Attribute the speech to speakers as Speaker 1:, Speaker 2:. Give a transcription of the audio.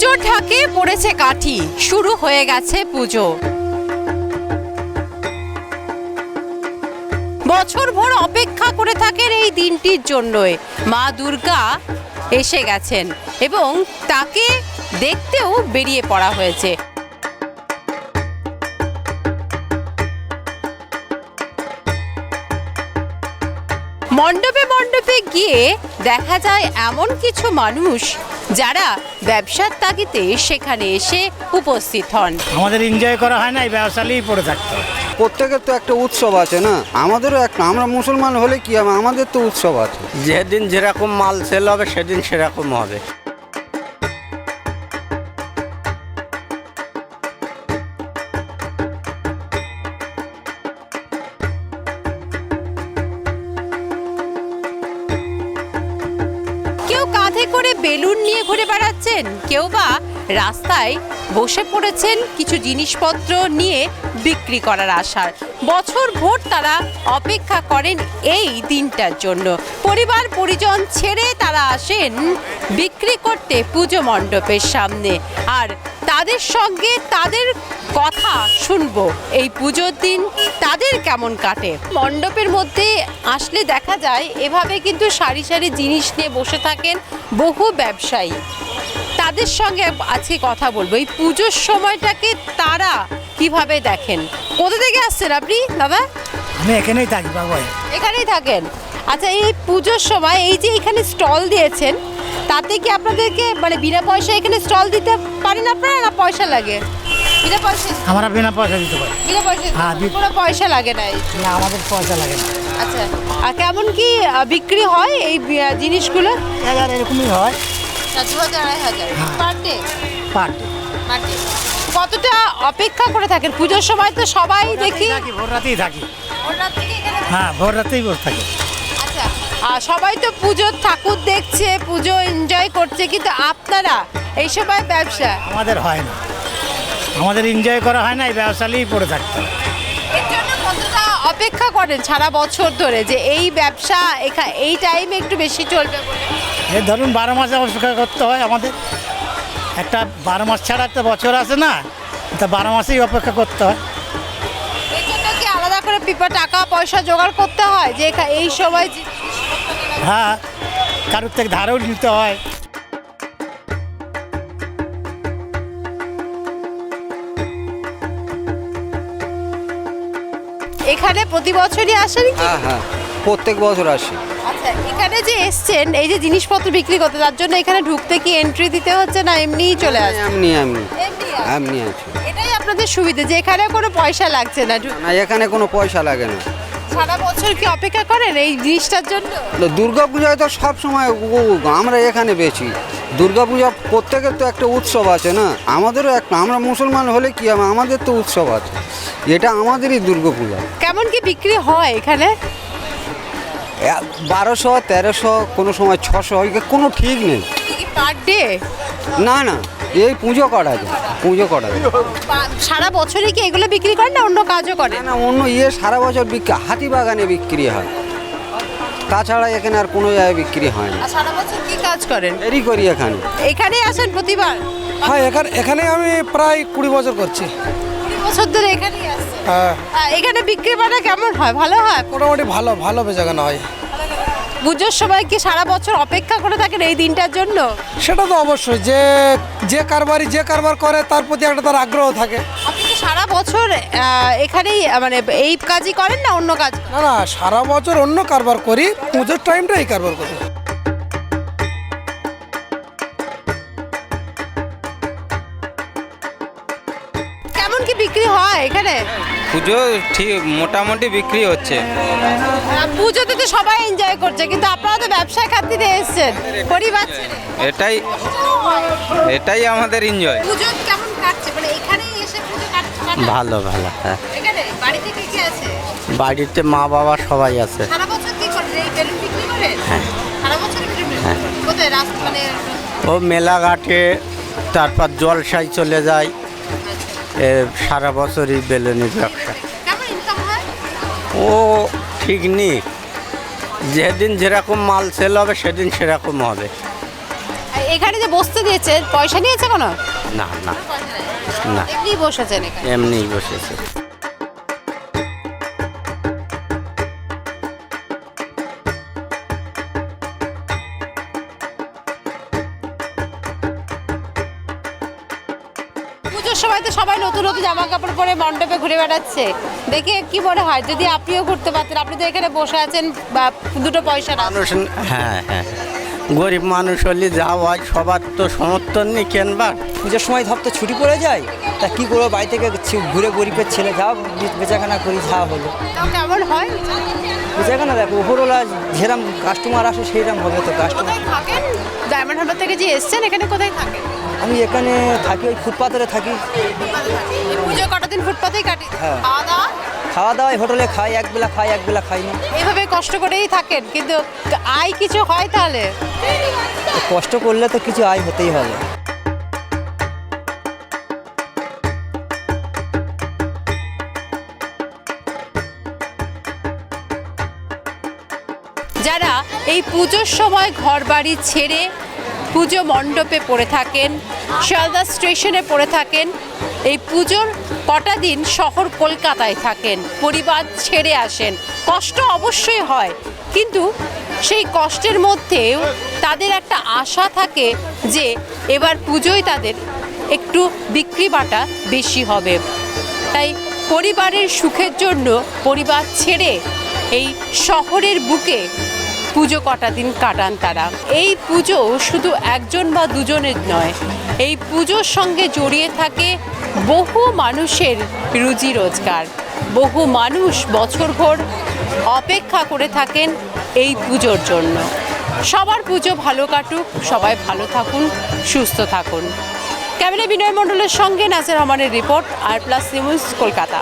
Speaker 1: পুজোর ঢাকে পড়েছে কাঠি। শুরু হয়ে গেছে পুজো। বছর ভর অপেক্ষা করে থাকেন এই দিনটির জন্যই। মা দুর্গা এসে গেছেন এবং তাকে দেখতেও বেরিয়ে পড়া হয়েছে। মণ্ডপে মণ্ডপে গিয়ে দেখা যায় এমন কিছু মানুষ যারা ব্যবসার তাগিতে সেখানে এসে উপস্থিত হন।
Speaker 2: আমাদের এনজয় করা হয় না এই ব্যবসা নিয়েই পড়ে থাকতে হয়।
Speaker 3: প্রত্যেকের তো একটা উৎসব আছে না? আমাদেরও একটা আমরা মুসলমান হলে কি হবে? আমাদের তো উৎসব আছে।
Speaker 4: যেদিন যেরকম মাল সেল হবে সেদিন সেরকম হবে।
Speaker 1: বেলুন নিয়ে ঘুরে বেড়াচ্ছেন? কেউ বা রাস্তায় বসে পড়েছেন কিছু জিনিসপত্র নিয়ে বিক্রি করার আশার বছর ভোর তারা অপেক্ষা করেন এই দিনটার জন্য। পরিবার, পরিজন ছেড়ে তারা আসেন বিক্রি করতে পুজো মণ্ডপের সামনে। আর তাদের সঙ্গে তাদের কথা শুনব। এই পুজোর দিন তাদের কেমন কাটে? মণ্ডপের মধ্যে আসলে দেখা যায় এভাবে কিন্তু সারি সারি জিনিস নিয়ে বসে থাকেন বহু ব্যবসায়ী। তাদের সঙ্গে আজকে কথা বলব। এই পুজোর সময়টাকে তারা কীভাবে দেখেন? কোথা থেকে আসছেন আপনি দাদা?
Speaker 2: আমি এখানেই থাকি বাবু
Speaker 1: এখানেই থাকেন? আচ্ছা এই পুজোর সময় এই যে এখানে স্টল দিয়েছেন তাতে কি আপনাদেরকে মানে বিনা পয়সা এখানে স্টল দিতে পারেন আপনারা না পয়সা লাগে? বিনা পয়সা
Speaker 2: আমরা বিনা পয়সা দিতে পারি।
Speaker 1: বিনা পয়সা
Speaker 2: হ্যাঁ,
Speaker 1: কোনো পয়সা লাগে না।
Speaker 2: না আমাদের পয়সা লাগে না।
Speaker 1: আচ্ছা আর কেমন কি বিক্রি হয় এই জিনিসগুলো?
Speaker 2: হাজার এরকমই হয়।
Speaker 1: দু হাজার আড়াই হাজার। Per day
Speaker 2: per
Speaker 1: per day কতটা অপেক্ষা করে থাকেন? পুজোর সময় তো সবাই দেখি।
Speaker 2: থাকি ভোর রাতেই থাকি। হ্যাঁ ভোর রাতেই বসে থাকি।
Speaker 1: আচ্ছা আর সবাই তো পুজোর ঠাকুর দেখছে পুজো এনজয় করছে কিন্তু আপনারা এই সময় ব্যবসা?
Speaker 2: আমাদের হয় না। আমাদের এনজয় করা হয় না এই ব্যবসা নিয়েই পড়ে থাকতে
Speaker 1: অপেক্ষা করেন সারা বছর ধরে যে এই ব্যবসা এখা- এই টাইমে একটু বেশি চলবে বলে?
Speaker 2: এই ধরুন বারো মাসে অপেক্ষা করতে হয় আমাদের একটা বারো মাস ছাড়া একটা বছর আছে না তা বারো মাসেই অপেক্ষা করতে হয়।
Speaker 1: আলাদা করে পিপা টাকা পয়সা জোগাড় করতে হয় যে এই সময়
Speaker 2: হ্যাঁ কারোর থেকে ধারও নিতে হয়।
Speaker 1: এখানে প্রতি বছরই আসেন কি?
Speaker 3: হ্যাঁ হ্যাঁ। প্রত্যেক বছর আসি।
Speaker 1: আচ্ছা এখানে যে এসছেন এই যে জিনিসপত্র বিক্রি করতে তার জন্য এখানে ঢুকতে কি এন্ট্রি দিতে হচ্ছে না এমনিই চলে আসে
Speaker 3: এমনি এমনি।
Speaker 1: এমনি
Speaker 3: আছে।
Speaker 1: এটাই আপনাদের সুবিধা যে এখানে কোনো পয়সা লাগছে না। ঢুক-
Speaker 3: না এখানে কোনো পয়সা লাগে না।
Speaker 1: সারা বছর কি অপেক্ষা করেন এই জিনিসটার জন্য?
Speaker 3: দুর্গা পূজায় তো সব সময় আমরা এখানে বেশি। দুর্গা পূজা প্রত্যেকের তো একটা উৎসব আছে না? আমাদেরও একটা আমরা মুসলমান হলে কি হবে? আমাদের তো উৎসব আছে। এটা আমাদেরই দুর্গা পূজা
Speaker 1: কেমন কি বিক্রি হয় এখানে?
Speaker 3: বারোশো তেরোশো কোনো সময় ছশো কোনো ঠিক নেই।
Speaker 1: পার ডে
Speaker 3: না না এই পুজো করা যায় পুজো করা যায়।
Speaker 1: সারা বছরই কি এগুলো বিক্রি করেন না অন্য কাজও
Speaker 3: না
Speaker 1: করেন?
Speaker 3: না অন্য ইয়ে সারা বছর বিক্রি হাতিবাগানে বিক্রি হয়। তাছাড়া এখানে আর কোনো জায়গায় বিক্রি হয় না।
Speaker 1: সারা বছর কি কাজ করেন?
Speaker 3: দেরি করি এখানে।
Speaker 1: এখানেই আসেন প্রতিবার?
Speaker 5: হ্যাঁ এখানে এখানে আমি প্রায় কুড়ি বছর করছি।
Speaker 1: বছর ধরে এখানেই আসছেন
Speaker 5: হ্যাঁ।
Speaker 1: এখানে বিক্রি বাটা কেমন হয়? ভালো হয়?
Speaker 5: মোটামুটি ভালো ভালো বেচাকেনা হয়।
Speaker 1: পুজোর সময় কি সারা বছর অপেক্ষা করে থাকেন এই দিনটার জন্য?
Speaker 5: সেটা তো অবশ্যই যে যে কারবারি যে কারবার করে তার প্রতি একটা তার আগ্রহ থাকে।
Speaker 1: আপনি কি সারা বছর আহ, এখানেই আহ, মানে এই কাজই করেন না অন্য কাজ?
Speaker 5: না না সারা বছর অন্য কারবার করি পুজোর টাইমটা এই কারবার করি।
Speaker 1: কেমন কি বিক্রি হয় এখানে?
Speaker 6: পুজো ঠিক মোটামুটি বিক্রি হচ্ছে।
Speaker 1: পুজোতে তো সবাই এনজয় করছে কিন্তু আপনারা তো ব্যবসায় খাতিরে এসেছেন পরিবার
Speaker 6: এটাই এটাই আমাদের এনজয়
Speaker 1: পুজো কেমন কাটছে? মানে এখানেই এসে পুজো কাট- কাটান?
Speaker 4: ভালো ভালো হ্যাঁ।
Speaker 1: এখানে বাড়িতে কে কে আছে?
Speaker 4: বাড়িতে মা বাবা সবাই আছে।
Speaker 1: সারা বছর কি করেন এই বেলুন বিক্রি করেন সারা বছর বিক্রি করেন কোথায়? রাস্তা মানে
Speaker 4: ও মেলাঘাটে তারপর জলসাই চলে যায়। সারা বছরই বেলুনের ব্যবসা। ও ঠিক নেই। যেদিন যেরকম মাল সেল হবে সেদিন সেরকম হবে।
Speaker 1: এখানে যে বসতে দিয়েছে পয়সা নিয়েছে কোনো?
Speaker 4: না না। না।
Speaker 1: এমনি বসেছেন এমনি
Speaker 4: এমনিই বসেছে।
Speaker 1: পুজোর সময় তো সবাই নতুন নতুন জামা কাপড় পরে মণ্ডপে ঘুরে বেড়াচ্ছে। দেখে কি মনে হয় যদি আপনিও ঘুরতে পারতেন আপনি তো এখানে বসে আছেন বা দুটো পয়সা না।
Speaker 4: মানুষ হ্যাঁ হ্যাঁ। গরিব মানুষ হলে যা হয় সবার তো সমর্থন নেই কেনবার?
Speaker 7: পুজোর সময় ধর তো ছুটি পড়ে যায় তা কি করব বাড়ি থেকে ঘুরে গরিবের ছেলে যাও বে- বেচাকেনা করি যা হলো।
Speaker 1: কেমন হয়?
Speaker 7: বেচাকেনা দেখো উপরওয়ালা যেরম কাস্টমার আসে সেইরকম হবে তো কাস্টমার
Speaker 1: থাকেন? ডায়মন্ড হারবার থেকে যে এসছেন এখানে কোথায় থাকেন?
Speaker 7: আমি এখানে থাকি ওই ফুটপাথরে থাকি।
Speaker 1: পুজো কটা দিন ফুটপাতেই কাটি
Speaker 7: হ্যাঁ।
Speaker 1: খাওয়া দাওয়া
Speaker 7: খাওয়া দাওয়া হোটেলে খাই একবেলা খাই একবেলা খাই না
Speaker 1: এইভাবে কষ্ট করেই থাকেন কিন্তু আয় কিছু হয় তাহলে?
Speaker 7: কষ্ট করলে তো কিছু আয় হতেই হবে।
Speaker 1: যারা এই পুজোর সময় ঘর বাড়ি ছেড়ে পুজো মণ্ডপে পড়ে থাকেন, শিয়ালদা স্টেশনে পড়ে থাকেন। এই পুজোর কটা দিন শহর কলকাতায় থাকেন, পরিবার ছেড়ে আসেন। কষ্ট অবশ্যই হয়, কিন্তু সেই কষ্টের মধ্যেও তাদের একটা আশা থাকে যে এবার পুজোয় তাদের একটু বিক্রি বাটা বেশি হবে। তাই পরিবারের সুখের জন্য পরিবার ছেড়ে এই শহরের বুকে পুজো কটা দিন কাটান তারা। এই পুজো শুধু একজন বা দুজনের নয়, এই পুজোর সঙ্গে জড়িয়ে থাকে বহু মানুষের রুজি রোজগার। বহু মানুষ বছরভর অপেক্ষা করে থাকেন এই পুজোর জন্য। সবার পুজো ভালো কাটুক, সবাই ভালো থাকুন, সুস্থ থাকুন। ক্যামেরা বিনয় মণ্ডলের সঙ্গে নাসের রহমানের report, R plus news Kolkata.